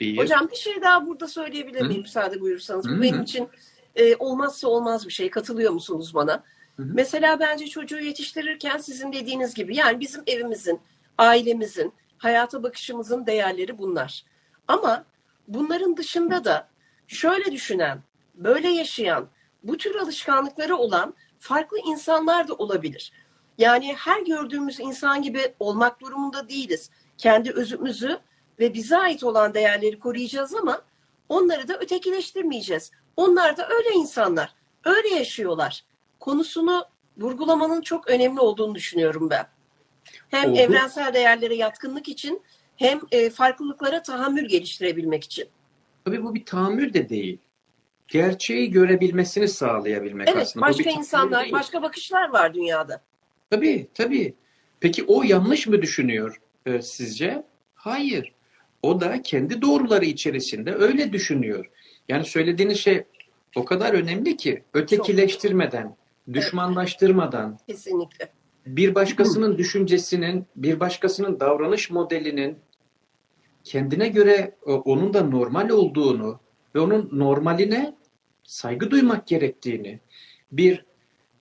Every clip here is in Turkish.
Bir. Hocam bir şey daha burada söyleyebilir miyim Hı. müsaade buyursanız? Bu benim için e, olmazsa olmaz bir şey. Katılıyor musunuz bana? Hı hı. Mesela bence çocuğu yetiştirirken sizin dediğiniz gibi yani bizim evimizin, ailemizin, hayata bakışımızın değerleri bunlar. Ama bunların dışında da şöyle düşünen, böyle yaşayan, bu tür alışkanlıkları olan farklı insanlar da olabilir. Yani her gördüğümüz insan gibi olmak durumunda değiliz. Kendi özümüzü ve bize ait olan değerleri koruyacağız ama onları da ötekileştirmeyeceğiz. Onlar da öyle insanlar, öyle yaşıyorlar. Konusunu vurgulamanın çok önemli olduğunu düşünüyorum ben. Hem Oldu. evrensel değerlere yatkınlık için hem e, farklılıklara tahammül geliştirebilmek için. Tabii bu bir tahammül de değil. Gerçeği görebilmesini sağlayabilmek Evet, aslında. Bir başka insanlar, değil. başka bakışlar var dünyada. Tabii, tabii. Peki o yanlış mı düşünüyor e, sizce? Hayır. O da kendi doğruları içerisinde öyle düşünüyor. Yani söylediğiniz şey o kadar önemli ki ötekileştirmeden, düşmanlaştırmadan, Kesinlikle. bir başkasının düşüncesinin, bir başkasının davranış modelinin kendine göre o- onun da normal olduğunu ve onun normaline saygı duymak gerektiğini, bir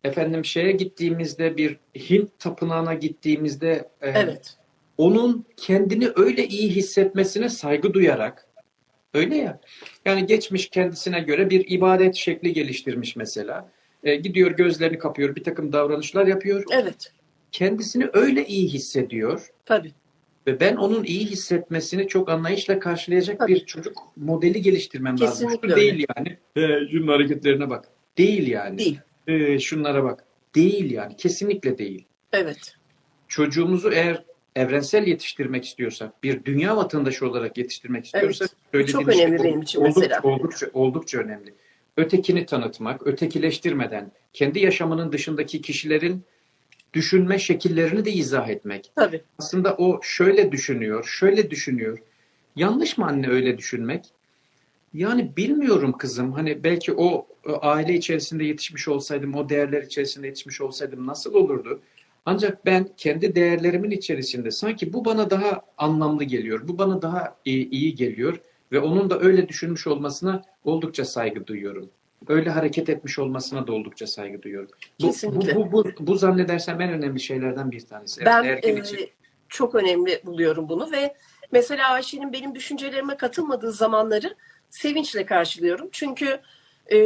efendim şeye gittiğimizde, bir Hint tapınağına gittiğimizde e, Evet. Onun kendini öyle iyi hissetmesine saygı duyarak öyle ya yani geçmiş kendisine göre bir ibadet şekli geliştirmiş mesela E, gidiyor gözlerini kapıyor bir takım davranışlar yapıyor Evet. kendisini öyle iyi hissediyor Tabii. ve ben onun iyi hissetmesini çok anlayışla karşılayacak Tabii. bir çocuk modeli geliştirmem lazım. Kesinlikle Şu öyle. değil yani. E, şunun hareketlerine bak. Değil yani. Değil. E, şunlara bak. Değil yani. Kesinlikle değil. Evet. Çocuğumuzu eğer evrensel yetiştirmek istiyorsak, bir dünya vatandaşı olarak yetiştirmek istiyorsak Evet. Çok önemli şey benim için oldukça, mesela. Oldukça, oldukça önemli. Ötekini tanıtmak, ötekileştirmeden kendi yaşamının dışındaki kişilerin düşünme şekillerini de izah etmek. Tabii. Aslında o şöyle düşünüyor, şöyle düşünüyor. Yanlış mı anne öyle düşünmek? Yani bilmiyorum kızım. Hani belki o, o aile içerisinde yetişmiş olsaydım, o değerler içerisinde yetişmiş olsaydım nasıl olurdu? Ancak ben kendi değerlerimin içerisinde sanki bu bana daha anlamlı geliyor, bu bana daha iyi, iyi geliyor ve onun da öyle düşünmüş olmasına oldukça saygı duyuyorum. Öyle hareket etmiş olmasına da oldukça saygı duyuyorum. Bu, bu, Kesinlikle. bu, bu, bu zannedersem en önemli şeylerden bir tanesi. Ben ergen e, için. çok önemli buluyorum bunu ve mesela Ayşe'nin benim düşüncelerime katılmadığı zamanları sevinçle karşılıyorum. Çünkü e,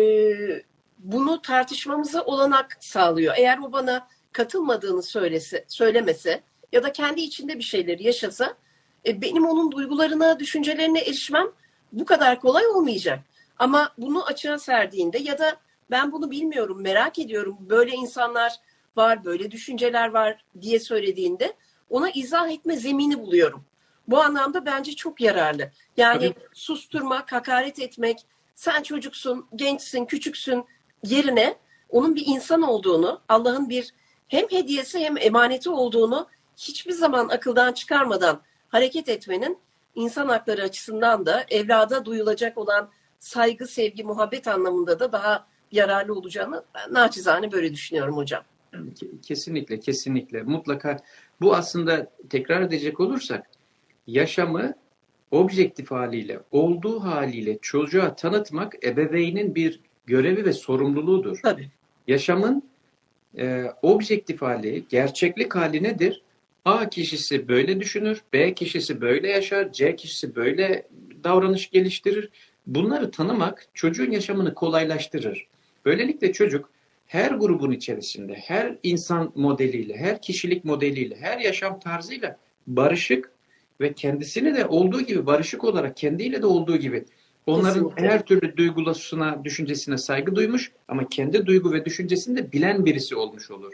bunu tartışmamıza olanak sağlıyor. Eğer o bana katılmadığını söylese, söylemese ya da kendi içinde bir şeyleri yaşasa e, benim onun duygularına, düşüncelerine erişmem bu kadar kolay olmayacak. Ama bunu açığa serdiğinde ya da ben bunu bilmiyorum, merak ediyorum, böyle insanlar var, böyle düşünceler var diye söylediğinde ona izah etme zemini buluyorum. Bu anlamda bence çok yararlı. Yani Tabii. susturmak, hakaret etmek, sen çocuksun, gençsin, küçüksün yerine onun bir insan olduğunu, Allah'ın bir hem hediyesi hem emaneti olduğunu hiçbir zaman akıldan çıkarmadan hareket etmenin insan hakları açısından da evlada duyulacak olan saygı, sevgi, muhabbet anlamında da daha yararlı olacağını ben naçizane böyle düşünüyorum hocam. Ke- Kesinlikle, kesinlikle. Mutlaka bu aslında tekrar edecek olursak yaşamı objektif haliyle, olduğu haliyle çocuğa tanıtmak ebeveynin bir görevi ve sorumluluğudur. Tabii. Yaşamın e, objektif hali, gerçeklik hali nedir? A kişisi böyle düşünür, B kişisi böyle yaşar, C kişisi böyle davranış geliştirir. Bunları tanımak çocuğun yaşamını kolaylaştırır. Böylelikle çocuk her grubun içerisinde, her insan modeliyle, her kişilik modeliyle, her yaşam tarzıyla barışık ve kendisini de olduğu gibi barışık olarak kendiyle de olduğu gibi onların Kesinlikle. her türlü duygusuna, düşüncesine saygı duymuş ama kendi duygu ve düşüncesini de bilen birisi olmuş olur.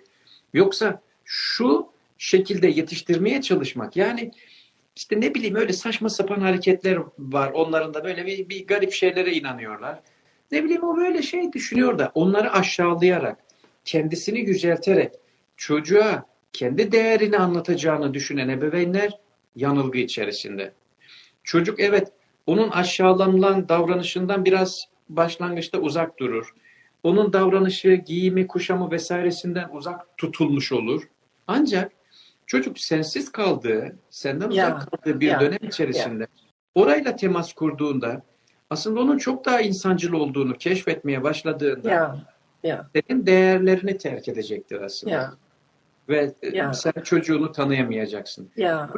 Yoksa şu şekilde yetiştirmeye çalışmak yani işte ne bileyim öyle saçma sapan hareketler var onların da böyle bir, bir garip şeylere inanıyorlar. Ne bileyim o böyle şey düşünüyor da onları aşağılayarak, kendisini yücelterek çocuğa kendi değerini anlatacağını düşünen ebeveynler yanılgı içerisinde. Çocuk evet onun aşağılanılan davranışından biraz başlangıçta uzak durur. Onun davranışı, giyimi, kuşamı vesairesinden uzak tutulmuş olur. Ancak çocuk sensiz kaldığı, senden Ya, uzak kaldığı bir ya, dönem içerisinde orayla temas kurduğunda aslında onun çok daha insancıl olduğunu keşfetmeye başladığında Ya, ya, senin değerlerini terk edecektir aslında. ya, Ve e, Ya. sen çocuğunu tanıyamayacaksın. ya.